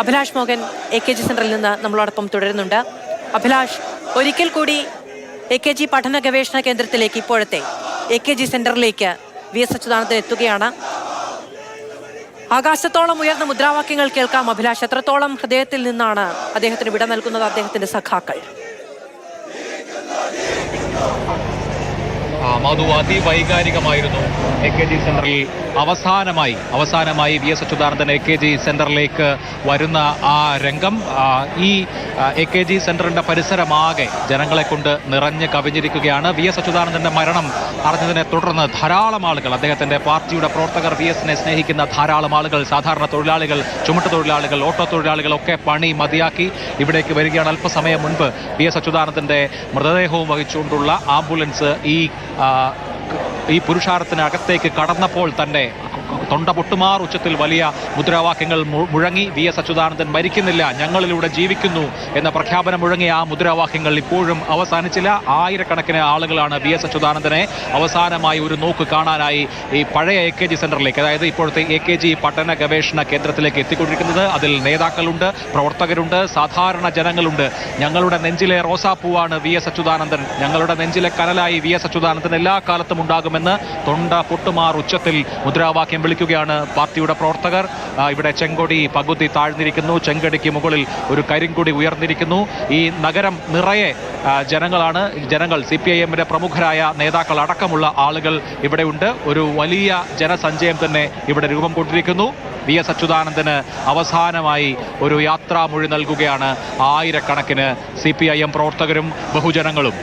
Abhilash Mohan A K G സെന്ററിൽ നിന്ന് നമ്മളോടൊപ്പം തുടരുന്നുണ്ട്. അഭിലാഷ് ഒരിക്കൽ കൂടി എ കെ ജി പഠന ഗവേഷണ കേന്ദ്രത്തിലേക്ക് ഇപ്പോഴത്തെ എ കെ ജി സെന്ററിലേക്ക് വി എസ് അച്യുതാനന്ദൻ എത്തുകയാണ്. ആകാശത്തോളം ഉയർന്ന മുദ്രാവാക്യങ്ങൾ കേൾക്കാം അഭിലാഷ്. എത്രത്തോളം ഹൃദയത്തിൽ നിന്നാണ് അദ്ദേഹത്തിന് വിട നൽകുന്നത് അദ്ദേഹത്തിന്റെ സഖാക്കൾ? മധു അതിവൈകാരികമായിരുന്നു. എ കെ ജി സെന്ററിൽ അവസാനമായി അവസാനമായി V S Achuthanandan A K G സെന്ററിലേക്ക് വരുന്ന ആ രംഗം ഈ എ കെ ജി സെന്ററിന്റെ പരിസരമാകെ ജനങ്ങളെ കൊണ്ട് നിറഞ്ഞ് കവിഞ്ഞിരിക്കുകയാണ് വി എസ് അച്യുതാനന്ദന്റെ മരണം അറിഞ്ഞതിനെ തുടർന്ന് ധാരാളം ആളുകൾ അദ്ദേഹത്തിന്റെ പാർട്ടിയുടെ പ്രവർത്തകർ വി എസിനെ സ്നേഹിക്കുന്ന ധാരാളം ആളുകൾ സാധാരണ തൊഴിലാളികൾ ചുമട്ട് തൊഴിലാളികൾ ഓട്ടോ തൊഴിലാളികൾ ഒക്കെ പണി മതിയാക്കി ഇവിടേക്ക് വരികയാണ്. അല്പസമയം മുൻപ് വി എസ് അച്യുതാനന്ദന്റെ മൃതദേഹവും വഹിച്ചുകൊണ്ടുള്ള ആംബുലൻസ് ഈ ഈ പുരുഷാരത്തിനകത്തേക്ക് കടന്നപ്പോൾ തന്നെ തൊണ്ട പൊട്ടുമാർ ഉച്ചത്തിൽ വലിയ മുദ്രാവാക്യങ്ങൾ മുഴങ്ങി വി എസ് അച്യുതാനന്ദൻ മരിക്കുന്നില്ല ഞങ്ങളിലൂടെ ജീവിക്കുന്നു എന്ന പ്രഖ്യാപനം മുഴങ്ങിയ ആ മുദ്രാവാക്യങ്ങൾ ഇപ്പോഴും അവസാനിച്ചില്ല. ആയിരക്കണക്കിന് ആളുകളാണ് വി എസ് അച്യുതാനന്ദനെ അവസാനമായി ഒരു നോക്ക് കാണാനായി ഈ പഴയ എ കെ ജി സെന്ററിലേക്ക് അതായത് ഇപ്പോഴത്തെ എ കെ ജി പഠന ഗവേഷണ കേന്ദ്രത്തിലേക്ക് എത്തിക്കൊണ്ടിരിക്കുന്നത്. അതിൽ നേതാക്കളുണ്ട് പ്രവർത്തകരുണ്ട് സാധാരണ ജനങ്ങളുണ്ട്. ഞങ്ങളുടെ നെഞ്ചിലെ റോസാപ്പൂവാണ് വി എസ് അച്യുതാനന്ദൻ. ഞങ്ങളുടെ നെഞ്ചിലെ കനലായി വി എസ് അച്യുതാനന്ദൻ എല്ലാ കാലത്തും ഉണ്ടാകുമെന്ന് തൊണ്ട പൊട്ടുമാർ ഉച്ചത്തിൽ മുദ്രാവാക്യം വിളിക്കുകയാണ് പാർട്ടിയുടെ പ്രവർത്തകർ. ഇവിടെ ചെങ്കൊടി പകുതി താഴ്ന്നിരിക്കുന്നു. ചെങ്കടിക്ക് മുകളിൽ ഒരു കരിങ്കൊടി ഉയർന്നിരിക്കുന്നു. ഈ നഗരം നിറയെ ജനങ്ങളാണ്. ജനങ്ങൾ സി പി ഐ എമ്മിന്റെ പ്രമുഖരായ നേതാക്കൾ അടക്കമുള്ള ആളുകൾ ഇവിടെയുണ്ട് ഒരു വലിയ ജനസഞ്ചയം തന്നെ ഇവിടെ രൂപം കൊണ്ടിരിക്കുന്നു. വി എസ് അച്യുതാനന്ദന് അവസാനമായി ഒരു യാത്രാമൊഴി നൽകുകയാണ് ആയിരക്കണക്കിന് സി പി ഐ എം പ്രവർത്തകരും ബഹുജനങ്ങളും.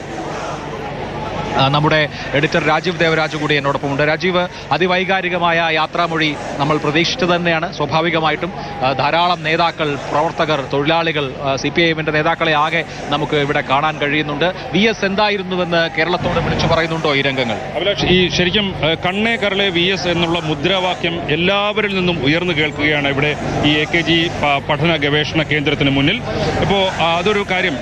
നമ്മുടെ എഡിറ്റർ രാജീവ് ദേവരാജ് കൂടി എന്നോടൊപ്പം ഉണ്ട് രാജീവ് അതിവൈകാരികമായ യാത്രാമൊഴി നമ്മൾ പ്രതീക്ഷിച്ചത് തന്നെയാണ്. സ്വാഭാവികമായിട്ടും ധാരാളം നേതാക്കൾ പ്രവർത്തകർ തൊഴിലാളികൾ സി പി ഐ എമ്മിന്റെ നേതാക്കളെ ആകെ നമുക്ക് ഇവിടെ കാണാൻ കഴിയുന്നുണ്ട്. വി എസ് എന്തായിരുന്നുവെന്ന് കേരളത്തോട് വിളിച്ചു പറയുന്നുണ്ടോ ഈ രംഗങ്ങൾ? ഈ ശരിക്കും കണ്ണേ കരളെ വി എസ് എന്നുള്ള മുദ്രാവാക്യം എല്ലാവരിൽ നിന്നും ഉയർന്നു കേൾക്കുകയാണ് ഇവിടെ ഈ എ കെ ജി പഠന ഗവേഷണ കേന്ദ്രത്തിന് മുന്നിൽ. ഇപ്പോൾ അതൊരു കാര്യം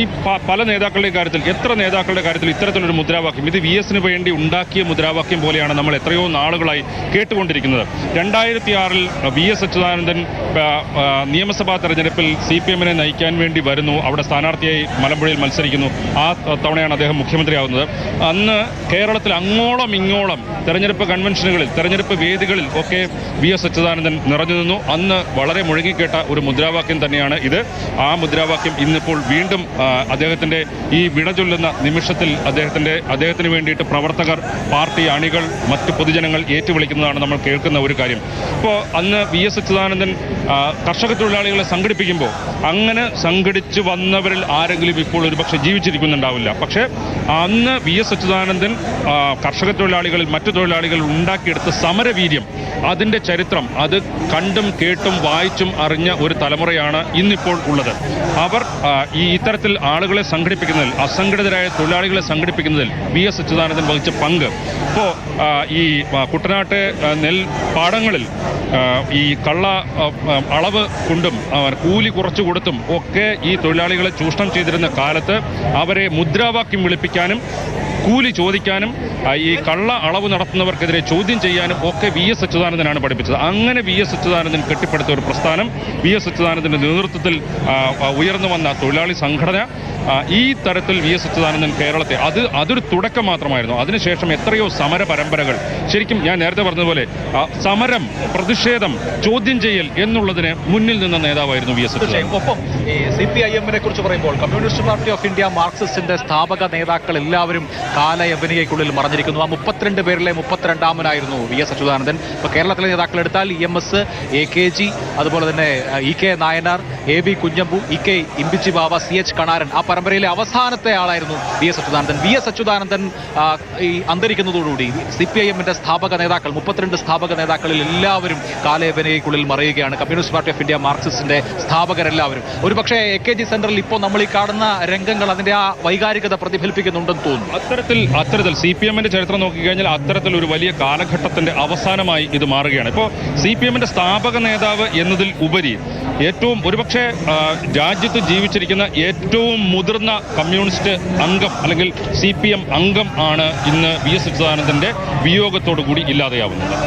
ഈ പല നേതാക്കളുടെ കാര്യത്തിൽ എത്ര നേതാക്കളുടെ കാര്യത്തിൽ ഇത്തരത്തിലൊരു മുദ്രാവാക്യം. ഇത് വി എസിന് വേണ്ടി ഉണ്ടാക്കിയ മുദ്രാവാക്യം പോലെയാണ് നമ്മൾ എത്രയോ നാളുകളായി കേട്ടുകൊണ്ടിരിക്കുന്നത്. രണ്ടായിരത്തി ആറിൽ വി എസ് അച്യുതാനന്ദൻ നിയമസഭാ തെരഞ്ഞെടുപ്പിൽ സി പി എമ്മിനെ നയിക്കാൻ വേണ്ടി വരുന്നു. അവിടെ സ്ഥാനാർത്ഥിയായി മലമ്പുഴയിൽ മത്സരിക്കുന്നു. ആ തവണയാണ് അദ്ദേഹം മുഖ്യമന്ത്രിയാവുന്നത്. അന്ന് കേരളത്തിൽ അങ്ങോളം ഇങ്ങോളം തെരഞ്ഞെടുപ്പ് കൺവെൻഷനുകളിൽ തെരഞ്ഞെടുപ്പ് വേദികളിൽ ഒക്കെ വി എസ് അച്യുതാനന്ദൻ നിറഞ്ഞു നിന്നു. അന്ന് വളരെ മുഴുകിക്കേട്ട ഒരു മുദ്രാവാക്യം തന്നെയാണ് ഇത്. ആ മുദ്രാവാക്യം ഇന്നിപ്പോൾ വീണ്ടും അദ്ദേഹത്തിന്റെ ഈ വിട നിമിഷത്തിൽ അദ്ദേഹത്തിന്റെ അദ്ദേഹത്തിന് വേണ്ടിയിട്ട് പ്രവർത്തകർ പാർട്ടി അണികൾ മറ്റ് പൊതുജനങ്ങൾ ഏറ്റുവിളിക്കുന്നതാണ് നമ്മൾ കേൾക്കുന്ന ഒരു കാര്യം. ഇപ്പോൾ അന്ന് വി എസ് അച്യുതാനന്ദൻ കർഷക തൊഴിലാളികളെ സംഘടിപ്പിക്കുമ്പോൾ അങ്ങനെ സംഘടിച്ചു വന്നവരിൽ ആരെങ്കിലും ഇപ്പോൾ ഒരുപക്ഷെ ജീവിച്ചിരിക്കുന്നുണ്ടാവില്ല. പക്ഷേ അന്ന് വി എസ് അച്യുതാനന്ദൻ കർഷക തൊഴിലാളികളിൽ മറ്റു തൊഴിലാളികൾ ഉണ്ടാക്കിയെടുത്ത സമരവീര്യം അതിന്റെ ചരിത്രം അത് കണ്ടും കേട്ടും വായിച്ചും അറിഞ്ഞ ഒരു തലമുറയാണ് ഇന്നിപ്പോൾ ഉള്ളത്. അവർ ഈ ഇത്തരത്തിൽ ആളുകളെ സംഘടിപ്പിക്കുന്നതിൽ അസംഘടിതരായ തൊഴിലാളികളെ സംഘടിപ്പിക്കുന്നതിൽ വി എസ് അച്യുതാനന്ദൻ വഹിച്ച പങ്ക്. ഇപ്പോൾ ഈ കുട്ടനാട്ടെ നെൽ പാടങ്ങളിൽ ഈ കള്ള അളവ് കൊണ്ടും കൂലി കുറച്ചു കൊടുത്തും ഒക്കെ ഈ തൊഴിലാളികളെ ചൂഷണം ചെയ്തിരുന്ന കാലത്ത് അവരെ മുദ്രാവാക്യം വിളിപ്പിക്കാനും കൂലി ചോദിക്കാനും ഈ കള്ള അളവ് നടത്തുന്നവർക്കെതിരെ ചോദ്യം ചെയ്യാനും ഒക്കെ വി എസ് അച്യുതാനന്ദനാണ് പഠിപ്പിച്ചത്. അങ്ങനെ വി എസ് അച്യുതാനന്ദൻ കെട്ടിപ്പടുത്ത ഒരു പ്രസ്ഥാനം വി എസ് അച്യുതാനന്ദന്റെ നേതൃത്വത്തിൽ ഉയർന്നു വന്ന തൊഴിലാളി സംഘടന ഈ തരത്തിൽ വി എസ് അച്യുതാനന്ദൻ കേരളത്തെ അത് അതൊരു തുടക്കം മാത്രമായിരുന്നു. അതിനുശേഷം എത്രയോ സമര പരമ്പരകൾ. ശരിക്കും ഞാൻ നേരത്തെ പറഞ്ഞതുപോലെ സമരം പ്രതിഷേധം ചോദ്യം ചെയ്യൽ എന്നുള്ളതിന് മുന്നിൽ നിന്ന നേതാവായിരുന്നു വി എസ് അച്യുതാനന്ദൻ. ഒപ്പം സി പി ഐ എമ്മിനെ കുറിച്ച് പറയുമ്പോൾ കമ്മ്യൂണിസ്റ്റ് പാർട്ടി ഓഫ് ഇന്ത്യ മാർക്സിസ്റ്റിന്റെ സ്ഥാപക നേതാക്കൾ എല്ലാവരും കാലയവനികയ്ക്കുള്ളിൽ മറഞ്ഞിരിക്കുന്നു. ആ മുപ്പത്തിരണ്ട് പേരിലെ മുപ്പത്തിരണ്ടാമനായിരുന്നു വി എസ് അച്യുതാനന്ദൻ. ഇപ്പൊ കേരളത്തിലെ നേതാക്കൾ എടുത്താൽ E M S A K G അതുപോലെ തന്നെ E K Nayanar A B Kunhambu E K Imbichi Bava C H Kanaran ആ പരമ്പരയിലെ അവസാനത്തെ ആളായിരുന്നു V S Achuthanandan. V S Achuthanandan ഈ അന്തരിക്കുന്നതോടുകൂടി സി പി ഐ എമ്മിന്റെ സ്ഥാപക നേതാക്കൾ മുപ്പത്തിരണ്ട് സ്ഥാപക നേതാക്കളിൽ എല്ലാവരും കാലയവനയ്ക്കുള്ളിൽ മറയുകയാണ്. കമ്മ്യൂണിസ്റ്റ് പാർട്ടി ഓഫ് ഇന്ത്യ മാർക്സിസ്റ്റിന്റെ സ്ഥാപകരെല്ലാവരും. ഒരുപക്ഷെ എ കെ ജി സെന്ററിൽ ഇപ്പോൾ നമ്മൾ ഈ കാണുന്ന രംഗങ്ങൾ അതിന്റെ ആ വൈകാരികത പ്രതിഫലിപ്പിക്കുന്നുണ്ടെന്ന് തോന്നുന്നു. അത്തരത്തിൽ അത്തരത്തിൽ സി പി എമ്മിന്റെ ചരിത്രം നോക്കിക്കഴിഞ്ഞാൽ അത്തരത്തിൽ ഒരു വലിയ കാലഘട്ടത്തിന്റെ അവസാനമായി ഇത് മാറുകയാണ്. ഇപ്പോൾ സി പി എമ്മിന്റെ സ്ഥാപക നേതാവ് എന്നതിൽ ഉപരി ഏറ്റവും ഒരുപക്ഷെ രാജ്യത്ത് ജീവിച്ചിരിക്കുന്ന ഏറ്റവും മുതിർന്ന കമ്മ്യൂണിസ്റ്റ് അംഗം അല്ലെങ്കിൽ സി അംഗം ആണ് ഇന്ന് വി എസ് അച്യുതാനന്ദന്റെ വിയോഗത്തോടു കൂടി ഇല്ലാതെയാവുന്നത്.